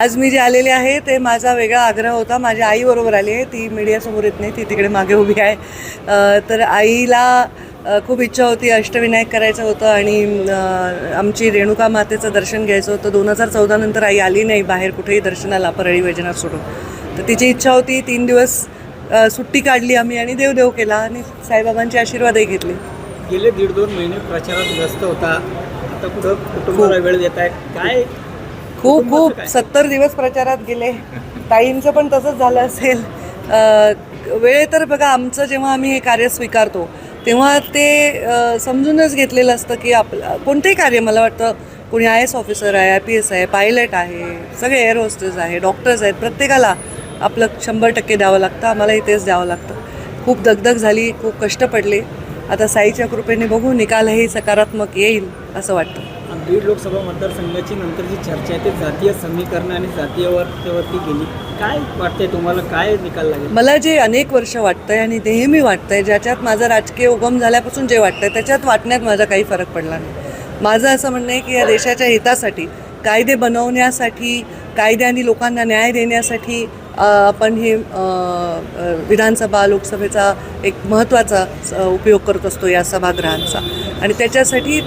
आज मी जे आलेले आहे ते माझा वेगळा आग्रह होता. माझ्या आईबरोबर आली आहे. ती मीडियासमोर येत नाही. ती तिकडे मागे उभी आहे. तर आईला खूप इच्छा होती अष्टविनायक करायचं होतं आणि आमची रेणुका मातेचं दर्शन घ्यायचं होतं. दोन हजार चौदा नंतर आई आली नाही बाहेर कुठेही दर्शनाला परळी वैजनाथ सोडून. तर तिची इच्छा होती. तीन दिवस सुट्टी काढली आम्ही आणि देवदेव केला आणि साईबाबांचे आशीर्वादही घेतले. गेले दीड दोन महिने प्रचारात व्यस्त होता. आता कुठं कुटुंबाला वेळ देत आहे काय खूप खूप. सत्तर दिवस प्रचारात गेले. ताईंचं पण तसंच झालं असेल. वेळ तर बघा आमचं जेव्हा आम्ही हे कार्य स्वीकारतो तेव्हा ते समजूनच घेतलेलं असतं की आपलं कोणतेही कार्य मला वाटतं कोणी आय एस ऑफिसर आहे आय पी एस आहे पायलट आहे सगळे एअर होस्टेस आहे डॉक्टर्स आहेत प्रत्येकाला आपलं शंभर टक्के द्यावं लागतं आम्हालाही तेच द्यावं लागतं. खूप दगदग झाली खूप कष्ट पडले. आता साईच्या कृपेने बघू निकालही सकारात्मक येईल असं वाटतं. बीड लोकसभा मतदारसंघाची नंतरची चर्चा आहे ते जातीय समीकरण आणि जातीयवर गेली. काय वाटतंय तुम्हाला? काय निकाल लागेल? मला जे अनेक वर्ष वाटतंय आणि नेहमी वाटतंय ज्याच्यात माझा राजकीय उगम झाल्यापासून जे वाटतंय त्याच्यात वाटण्यात माझा काही फरक पडला नाही. माझं असं म्हणणं आहे की या देशाच्या हितासाठी कायदे बनवण्यासाठी कायद्याने लोकांना न्याय देण्यासाठी आपण हे विधानसभा लोकसभेचा एक महत्त्वाचा उपयोग करत असतो या सभागृहांचा. आणि त्याच्यासाठी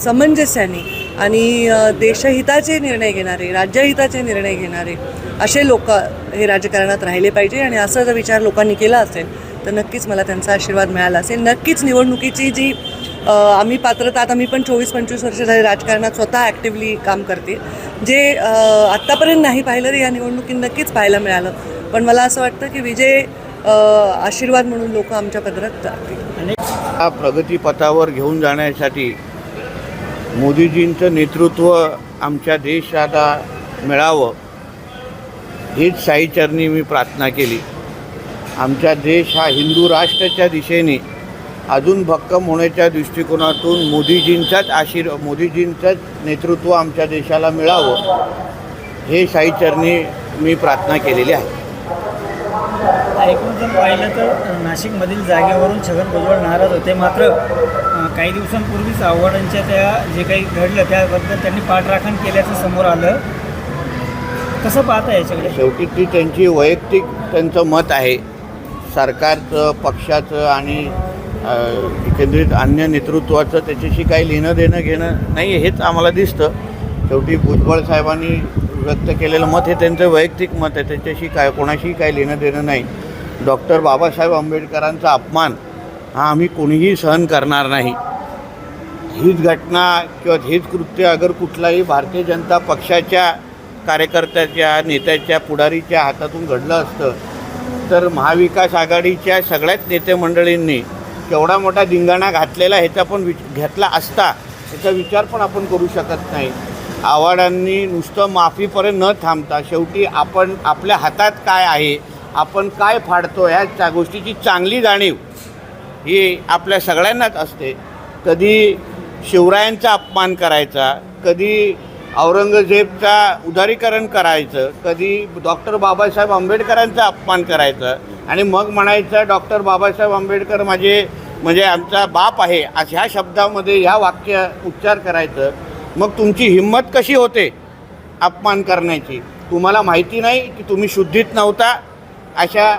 समंजस्याने आणि देशहिताचे निर्णय घेणारे राज्यहिताचे निर्णय घेणारे असे लोक हे राजकारणात राहिले पाहिजे आणि असा जर विचार लोकांनी केला असेल तर नक्कीच मला त्यांचा आशीर्वाद मिळाला असेल. नक्कीच निवडणुकीची जी आम्ही पात्रता आता मी पण चोवीस पंचवीस वर्ष झाली राजकारणात स्वतः ॲक्टिव्हली काम करते. जे आत्तापर्यंत नाही पाहिलं रे या निवडणुकीत नक्कीच पाहायला मिळालं. पण मला असं वाटतं की विजय आशीर्वाद म्हणून लोक आमच्या पदरात जातील. अनेक हा प्रगतीपथावर घेऊन जाण्यासाठी मोदीजींचं नेतृत्व आमच्या देशाला मिळावं हीच साईचरणी मी प्रार्थना केली. आमचा देश हा हिंदू राष्ट्राच्या दिशेने अजून भक्कम होण्याच्या दृष्टिकोनातून मोदीजींचाच आशीर् मोदीजींचंच नेतृत्व आमच्या देशाला मिळावं हे साईचरणी मी प्रार्थना केलेली आहे. ऐकून जर पाहिलं तर नाशिकमधील जागेवरून छगन भुजबळ नाराज होते. मात्र काही दिवसांपूर्वीच आव्हाडांच्या त्या जे काही घडलं त्याबद्दल त्यांनी पाठराखण केल्याचं समोर आलं. कसं पाहता याच्याकडे? शेवटी ती त्यांची वैयक्तिक त्यांचं मत आहे. सरकारचं पक्षाचं आणि केंद्रित एकंदरीत अन्य नेतृत्वाचं त्याच्याशी काही लिहिणं देणं घेणं नाही हेच आम्हाला दिसतं. शेवटी भुजबळ साहेबांनी व्यक्त केलेलं मत हे त्यांचं वैयक्तिक मत आहे. त्याच्याशी काय कोणाशी काही लेणं देणं नाही. डॉक्टर बाबासाहेब आंबेडकरांचा अपमान हा आम्ही कोणीही सहन करणार नाही. हीच घटना किंवा हेच कृत्य अगर कुठलाही भारतीय जनता पक्षाच्या कार्यकर्त्याच्या नेत्याच्या पुढारीच्या हातातून घडलं असतं तर महाविकास आघाडीच्या सगळ्याच नेते मंडळींनी केवढा मोठा धिंगाणा घातलेला ह्याचा पण विच घेतला असता याचा विचार पण आपण करू शकत नाही. आव्हाडांनी नुसतं माफीपर्यंत न थांबता शेवटी आपण आपल्या हातात काय आहे आपण काय फाडतो ह्या त्या गोष्टीची चांगली जाणीव ही आपल्या सगळ्यांनाच असते. कधी शिवरायांचा अपमान करायचा कधी औरंगजेबचा उदारीकरण करायचं कधी डॉक्टर बाबासाहेब आंबेडकरांचा अपमान करायचं आणि मग म्हणायचं डॉक्टर बाबासाहेब आंबेडकर माझे म्हणजे आमचा बाप आहे अशा ह्या शब्दामध्ये ह्या वाक्य उच्चार करायचं. मग तुमची हिंमत कशी होते अपमान करण्याची? तुम्हाला माहिती नाही की तुम्ही शुद्धीत नव्हता? अशा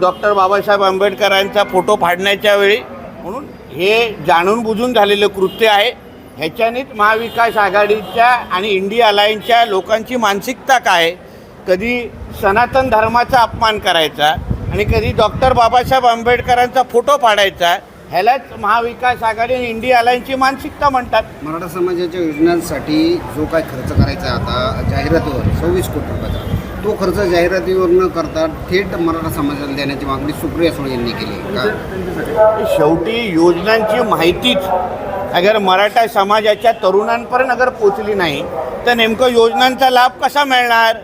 डॉक्टर बाबासाहेब आंबेडकरांचा फोटो फाडण्याच्या वेळी म्हणून हे जाणून बुजून झालेलं कृत्य आहे. ह्याच्यानेच महाविकास आघाडीच्या आणि इंडिया अलायन्सच्या लोकांची मानसिकता काय कधी सनातन धर्माचा अपमान करायचा आणि कधी डॉक्टर बाबासाहेब आंबेडकरांचा फोटो फाडायचा ह्यालाच महाविकास आघाडी आणि इंडिया अलायन्सची मानसिकता म्हणतात. मराठा समाजाच्या योजनांसाठी जो काय खर्च करायचा आता जाहिरातीवर सव्वीस कोटी रुपयाचा. तो खर्च जाहिरातीवर न करता थेट मराठा समाजाला देण्याची मागणी सुप्रिया सुळे यांनी केली का? शेवटी योजनांची माहितीच अगर मराठा समाजाच्या तरुणांपर्यंत अगर पोचली नाही तर नेमकं योजनांचा लाभ कसा मिळणार?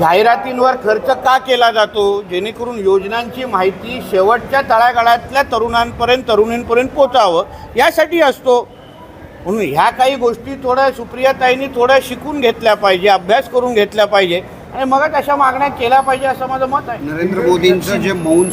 जाहिरातींवर खर्च का केला जातो? जेणेकरून योजनांची माहिती शेवटच्या तळागाळातल्या तरुणांपर्यंत तरुणींपर्यंत पोचावं यासाठी असतो. म्हणून ह्या काही गोष्टी थोड्या सुप्रियाताईंनी थोड्या शिकून घेतल्या पाहिजे अभ्यास करून घेतल्या पाहिजे. आणि मग अशा मागण्या केल्या पाहिजे असं माझं मत आहे. नरेंद्र मोदींचं जे मौन